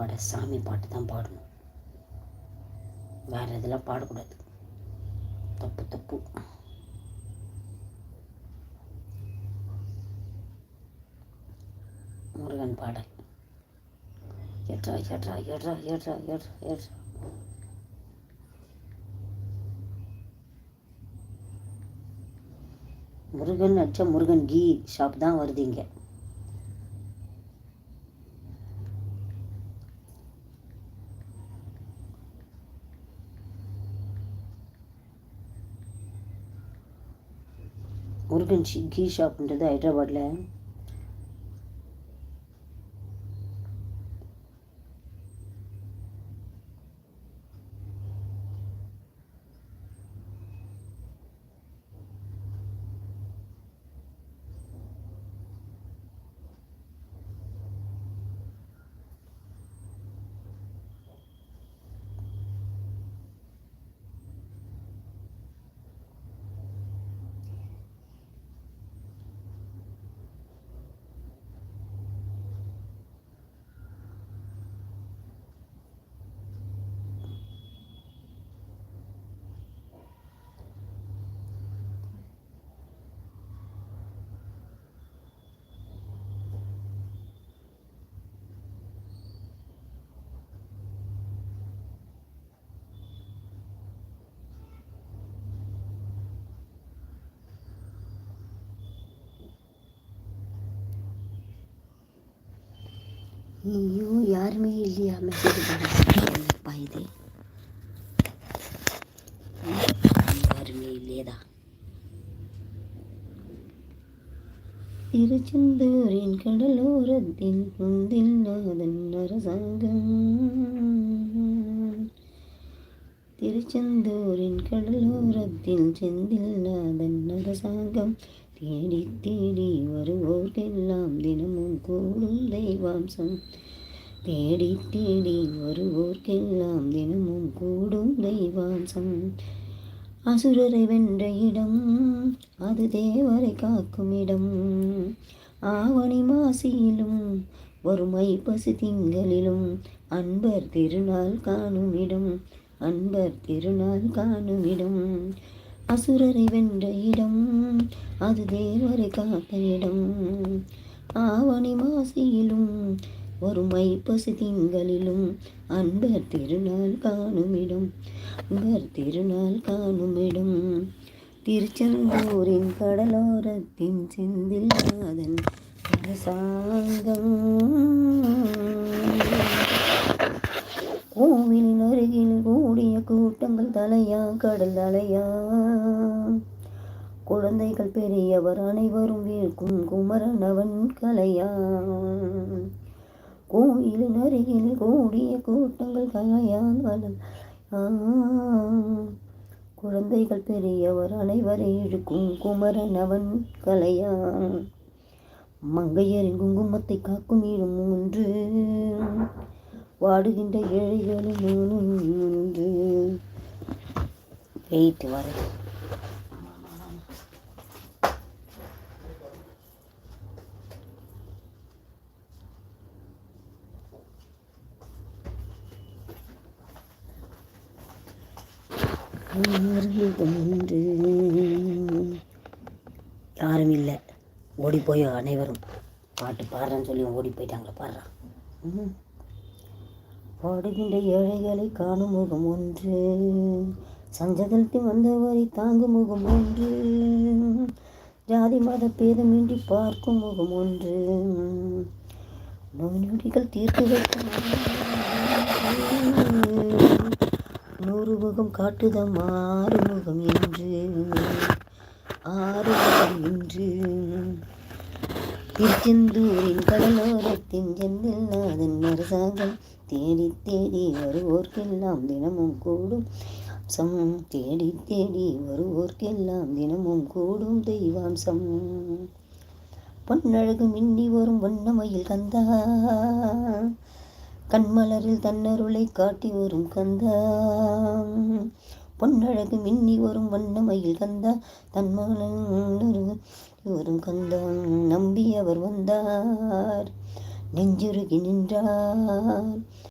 பாட சாமி பாட்டு தான் பாடணும். வேறு இதெல்லாம் பாடக்கூடாது. தப்பு தப்பு. முருகன் பாடல். ஏற்றா ஏற்றா ஏற்றா ஏற்றா ஏற்றா ஏற்றா. முருகன் அடிச்சா முருகன் கீ ஷாப் தான் வருது இங்கே. முருகன் ஷி- கீ ஷாப்ன்றது ஹைதராபாத்தில் ஐயோ யாருமே இல்லையா? மெசேஜ் பண்ணப்பா இது? யாருமே இல்லையதா திருச்செந்தூரின் கடலோரத்தின் குந்தில் நாதன் அரசாங்கம். திருச்செந்தூரின் கடலோரத்தில் செந்தில் நாதன் அரசாங்கம். தேடி தேடி வருவோர்க்கெல்லாம் தினமும் கூடும் தெய்வாம்சம். தேடி தேடி வருவோர்க்கெல்லாம் தினமும் கூடும் தெய்வாம்சம். அசுரரை வென்ற இடம் அது தேவரை காக்கும் இடம். ஆவணி மாசியிலும் வரும் ஐப்பசி திங்களிலும் அன்பர் திருநாள் காணும் இடம் அன்பர் திருநாள் காணும் இடம். அசுரரை வென்ற இடம் அது தேவரை காத்த இடம் ஆவணி மாசியிலும் வரும் ஐப்பசி திங்களிலும் அன்பர் திருநாள் காணுமிடம் அன்பர் திருநாள் காணுமிடம். திருச்செந்தூரின் கடலோரத்தின் செந்தில் நாதன் அரசாங்கம். கோவிலின் அருகில் கூடிய கூட்டங்கள் தலையா கடல் அலையா குழந்தைகள் பெரியவர் அனைவரும் வீழ்க்கும் குமரன் அவன் கலையா கோயிலின் அருகில் கூடிய கூட்டங்கள் கலையான் வளம் குழந்தைகள் பெரியவர் அனைவரை இழுக்கும் குமரன் அவன் கலையான். மங்கையரின் குங்குமத்தை காக்கும் இடம் ஒன்று. வாடுகின்ற ஏழைகளும் ஒன்று. வரேன் யாரும் ஒன்று யாரும் இல்லை. ஓடி போய் அனைவரும் பாட்டு பாடுறேன்னு சொல்லி ஓடி போயிட்டாங்களே பாடுறான் பாடுகின்ற ஏழைகளை காணும் முகம் ஒன்று. சஞ்சகத்தில் வந்தவரை தாங்கும் முகம் ஒன்று. ஜாதி மத பேதமின்றி பார்க்கும் முகம் ஒன்று. நோய் நொடிகள் தீர்த்து வைக்கும் நூறு முகம் காட்டுதம் ஆறு முகம் என்று ஆறு முகம் என்று திருச்செந்தூரின் கடலோரத்தின் செந்தில்நாதன் அரசாங்கம் தேடி தேடி வருவோர்க்கெல்லாம் தினமும் கூடும் சம் தேடி தேடி வருவோர்க்கெல்லாம் தினமும் கூடும் தெய்வாம்சம். பொன்னழகு மின்னி வரும் வண்ணமயில் கந்தா. கண்மலரில் தன்னருளை காட்டி வரும் கந்தா. பொன்னழகு மின்னி வரும் வண்ணமயில் கந்தா. தன்மலரு வரும் கந்தா. நம்பி அவர் வந்தார். நெஞ்சுருகி நின்றார்.